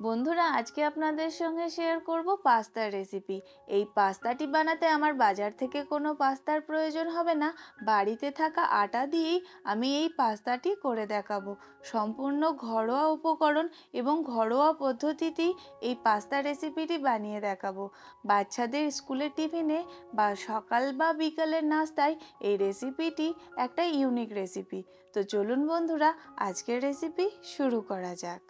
বন্ধুরা, আজকে আপনাদের সঙ্গে শেয়ার করব পাস্তার রেসিপি এই পাস্তাটি বানাতে আমার বাজার থেকে কোনো পাস্তার প্রয়োজন হবে না। বাড়িতে থাকা আটা দিয়েই আমি এই পাস্তাটি করে দেখাবো। সম্পূর্ণ ঘরোয়া উপকরণ এবং ঘরোয়া পদ্ধতিতেই এই পাস্তা রেসিপিটি বানিয়ে দেখাবো। বাচ্চাদের স্কুলের টিফিনে বা সকাল বা বিকালের নাস্তায় এই রেসিপিটি একটা ইউনিক রেসিপি তো চলুন বন্ধুরা, আজকের রেসিপি শুরু করা যাক।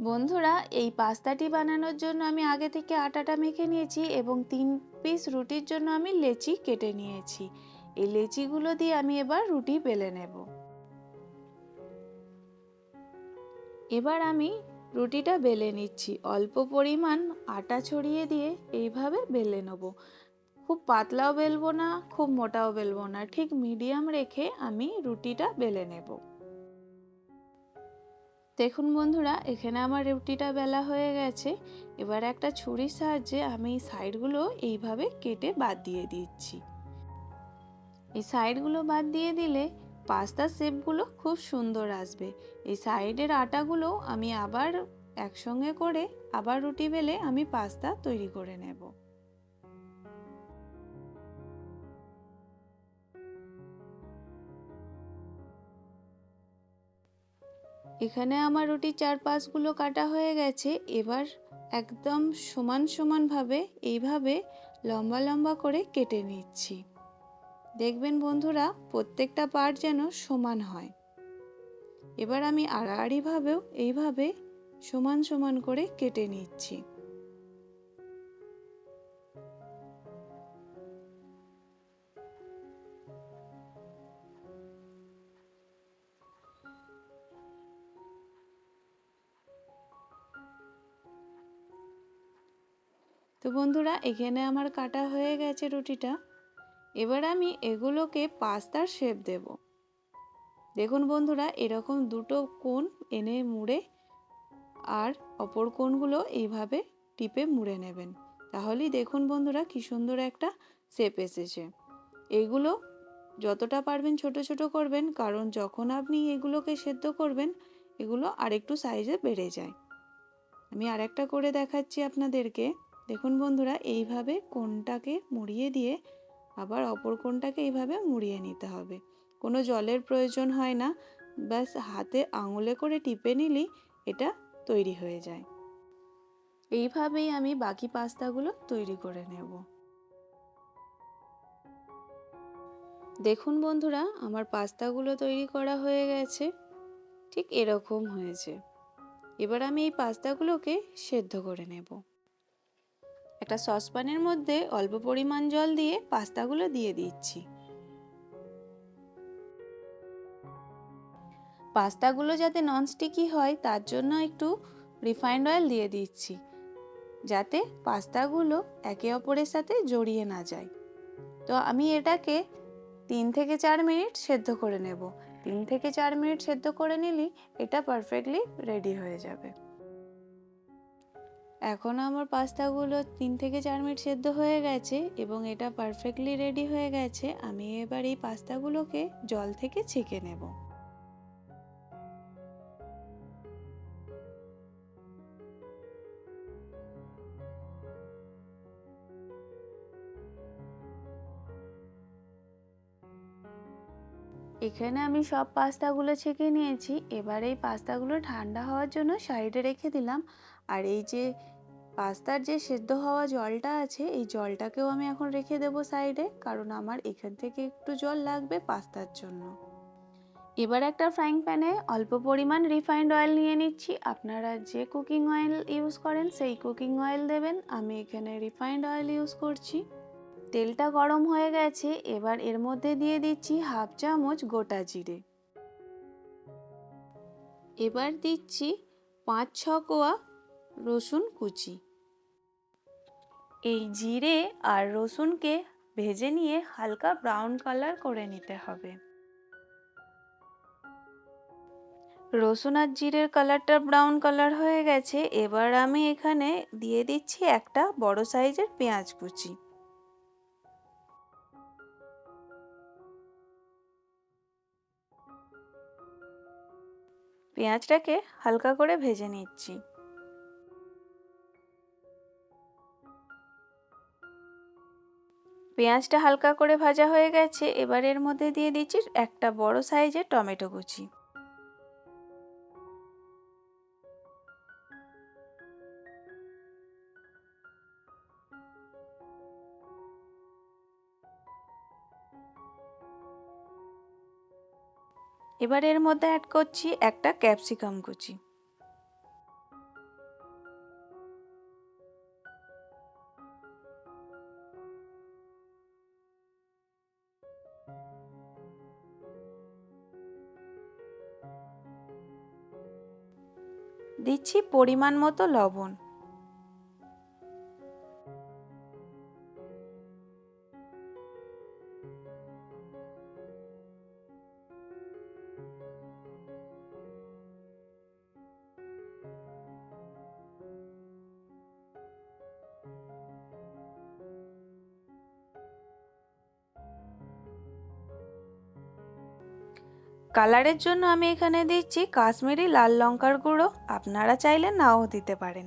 বন্ধুরা, এই পাস্তাটি বানানোর জন্য আমি আগে থেকে আটাটা মেখে নিয়েছি এবং তিন পিস রুটির জন্য আমি লেচি কেটে নিয়েছি। এই লেচিগুলো দিয়ে আমি এবার রুটি বেলে নেব। এবার আমি রুটিটা বেলে নিচ্ছি। অল্প পরিমাণ আটা ছড়িয়ে দিয়ে এইভাবে বেলে নেব। খুব পাতলাও বেলবো না, খুব মোটাও বেলবো না। ঠিক মিডিয়াম রেখে আমি রুটিটা বেলে নেব। দেখুন বন্ধুরা, এখানে আমার রুটিটা বেলা হয়ে গেছে। এবার একটা ছুরির সাহায্যে আমি সাইডগুলো এইভাবে কেটে বাদ দিয়ে দিচ্ছি। এই সাইডগুলো বাদ দিয়ে দিলে পাস্তার শেপগুলো খুব সুন্দর আসবে। এই সাইডের আটাগুলো আমি আবার একসঙ্গে করে আবার রুটি বেলে আমি পাস্তা তৈরি করে নেব। এখানে আমার রুটির চার পাঁচগুলো কাটা হয়ে গেছে। এবার একদম সমান সমানভাবে এইভাবে লম্বা লম্বা করে কেটে নিচ্ছি। দেখবেন বন্ধুরা, প্রত্যেকটা পার্ট যেন সমান হয়। এবার আমি আড়াআড়িভাবেও এইভাবে সমান সমান করে কেটে নিচ্ছি। তো বন্ধুরা, এখানে আমার কাটা হয়ে গেছে রুটিটা। এবার আমি এগুলোকে পাস্তার শেপ দেব। দেখুন বন্ধুরা, এরকম দুটো কোণ এনে মুড়ে আর অপর কোণগুলো এইভাবে টিপে মুড়ে নেবেন। তাহলেই দেখুন বন্ধুরা, কি সুন্দর একটা শেপ এসেছে। এগুলো যতটা পারবেন ছোট ছোট করবেন, কারণ যখন আপনি এগুলোকে সেদ্ধ করবেন, এগুলো আরেকটু সাইজে বেড়ে যায়। আমি আরেকটা করে দেখাচ্ছি আপনাদেরকে। দেখুন বন্ধুরা, এইভাবে কোনটাকে মুড়িয়ে দিয়ে আবার অপর কোনটাকে এইভাবে মুড়িয়ে নিতে হবে। কোনো জলের প্রয়োজন হয় না, ব্যাস হাতে আঙুলে করে টিপে নিলেই এটা তৈরি হয়ে যায়। এইভাবেই আমি বাকি পাস্তাগুলো তৈরি করে নেব। দেখুন বন্ধুরা, আমার পাস্তাগুলো তৈরি করা হয়ে গেছে, ঠিক এরকম হয়েছে। এবার আমি এই পাস্তাগুলোকে সেদ্ধ করে নেব। একটা সসপ্যানের মধ্যে অল্প পরিমাণ জল দিয়ে পাস্তাগুলো দিয়ে দিচ্ছি। পাস্তাগুলো যাতে ননস্টিকি হয়, তার জন্য একটু রিফাইন্ড অয়েল দিয়ে দিচ্ছি, যাতে পাস্তাগুলো একে অপরের সাথে জড়িয়ে না যায়। তো আমি এটাকে তিন থেকে চার মিনিট সেদ্ধ করে নেব। তিন থেকে চার মিনিট সেদ্ধ করে নিলেই এটা পারফেক্টলি রেডি হয়ে যাবে। এখন আমার পাস্তাগুলো তিন থেকে চার মিনিট সেদ্ধ হয়ে গেছে এবং এটা পারফেক্টলি রেডি হয়ে গেছে, আমি এবার এই পাস্তাগুলোকে জল থেকে ছেঁকে নেব। এখানে আমি সব পাস্তাগুলো ছেঁকে নিয়েছি, এবার এই পাস্তাগুলো ঠান্ডা হওয়ার জন্য সাইডে রেখে দিলাম। আর এই যে পাস্তার যে সেদ্ধ হওয়া জলটা আছে, এই জলটাকেও আমি এখন রেখে দেব সাইডে, কারণ আমার এখান থেকে একটু জল লাগবে পাস্তার জন্য। এবার একটা ফ্রাইং প্যানে অল্প পরিমাণ রিফাইন্ড অয়েল নিয়ে নিচ্ছি। আপনারা যে কুকিং অয়েল ইউজ করেন, সেই কুকিং অয়েল দেবেন। আমি এখানে রিফাইন্ড অয়েল ইউজ করছি। তেলটা গরম হয়ে গেছে, এবার এর মধ্যে দিয়ে দিচ্ছি হাফ চামচ গোটা জিরে। এবার দিচ্ছি পাঁচ ছ কোয়া রসুন কুচি। এই জিরে আর রসুনকে ভেজে নিয়ে হালকা ব্রাউন কালার করে নিতে হবে। রসুন আর জিরের কালারটা ব্রাউন কালার হয়ে গেছে, এবার আমি এখানে দিয়ে দিচ্ছি একটা বড় সাইজের পেঁয়াজ কুচি। পেঁয়াজটাকে হালকা করে ভেজে নিচ্ছি। পেঁয়াজটা হালকা করে ভাজা হয়ে গেছে, এবার এর মধ্যে দিয়ে দিচ্ছি একটা বড় সাইজের টমেটো কুচি। এবার এর মধ্যে অ্যাড করছি একটা ক্যাপসিকাম কুচি। দিচ্ছি পরিমাণ মতো লবণ। কালারের জন্য আমি এখানে দিচ্ছি কাশ্মীরি লাল লঙ্কার গুঁড়ো। আপনারা চাইলে নাও দিতে পারেন।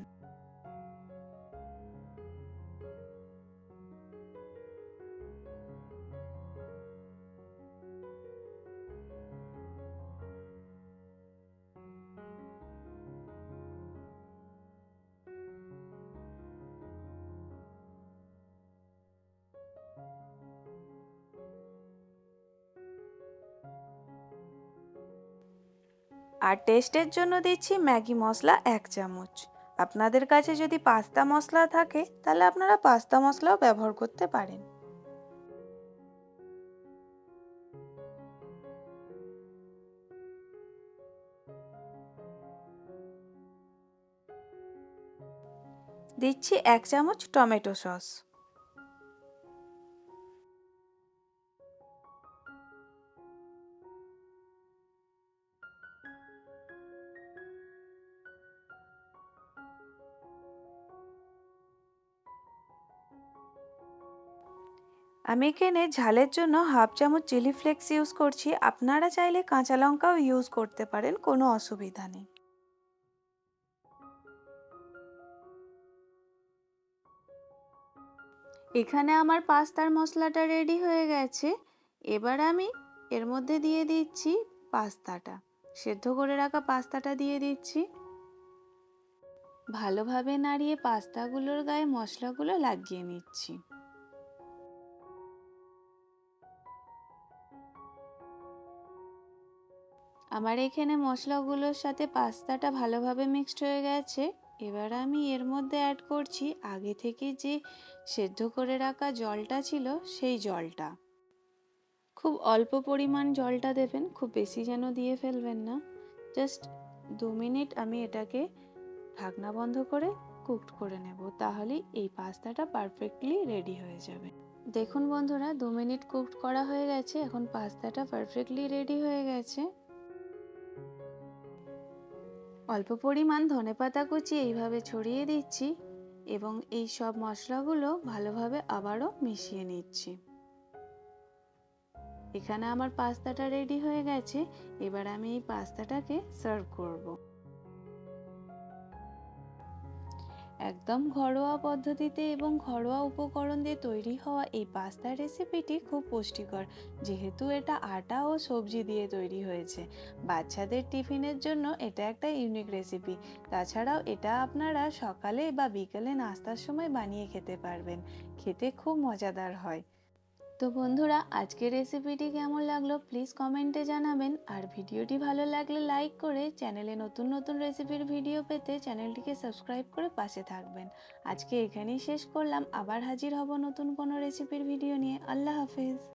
আর টেস্টের জন্য দিচ্ছি ম্যাগি মশলা এক চামচ। আপনাদের কাছে যদি পাস্তা মশলা থাকে, তাহলে আপনারা পাস্তা মশলাও ব্যবহার করতে পারেন। দিচ্ছি এক চামচ টমেটো সস। আমি এখানে ঝালের জন্য হাফ চামচ চিলি ফ্লেক্স ইউজ করছি? আপনারা চাইলে কাঁচা লঙ্কাও ইউজ করতে পারেন, কোনো অসুবিধা নেই। এখানে আমার পাস্তার মশলাটা রেডি হয়ে গেছে। এবার আমি এর মধ্যে দিয়ে দিচ্ছি পাস্তাটা। সেদ্ধ করে রাখা পাস্তাটা দিয়ে দিচ্ছি। ভালোভাবে নাড়িয়ে পাস্তাগুলোর গায়ে মশলাগুলো লাগিয়ে নিচ্ছি। আমার এখানে মশলাগুলোর সাথে পাস্তাটা ভালোভাবে মিক্সড হয়ে গেছে। এবার আমি এর মধ্যে অ্যাড করছি আগে থেকে যে সেদ্ধ করে রাখা জলটা ছিল সেই জলটা। খুব অল্প পরিমাণ জলটা দেবেন, খুব বেশি যেন দিয়ে ফেলবেন না। জাস্ট দু মিনিট আমি এটাকে ঢাকনা বন্ধ করে কুকড করে নেব তাহলেই এই পাস্তাটা পারফেক্টলি রেডি হয়ে যাবে। দেখুন বন্ধুরা, দু মিনিট কুকড করা হয়ে গেছে, এখন পাস্তাটা পারফেক্টলি রেডি হয়ে গেছে। অল্প পরিমাণ ধনেপাতা কুচি এইভাবে ছড়িয়ে দিচ্ছি এবং এই সব মশলাগুলো ভালোভাবে আবারও মিশিয়ে নিচ্ছি। এখানে আমার পাস্তাটা রেডি হয়ে গেছে। এবার আমি এই পাস্তাটাকে সার্ভ করব। একদম ঘরোয়া পদ্ধতিতে এবং ঘরোয়া উপকরণ দিয়ে তৈরি হওয়া এই পাস্তা রেসিপিটি খুব পুষ্টিকর, যেহেতু এটা আটা ও সবজি দিয়ে তৈরি হয়েছে। বাচ্চাদের টিফিনের জন্য এটা একটা ইউনিক রেসিপি তাছাড়াও এটা আপনারা সকালে বা বিকেলে নাস্তার সময় বানিয়ে খেতে পারবেন, খেতে খুব মজাদার হয়। তো বন্ধুরা, আজকের রেসিপিটি কেমন লাগল প্লিজ কমেন্টে জানাবেন। আর ভিডিওটি ভালো লাগলে লাইক করে চ্যানেলে নতুন নতুন রেসিপির ভিডিও পেতে চ্যানেলটিকে সাবস্ক্রাইব করে পাশে থাকবেন। আজকে এখানেই শেষ করলাম। আবার হাজির হব নতুন কোনো রেসিপির ভিডিও নিয়ে। আল্লাহ হাফিজ।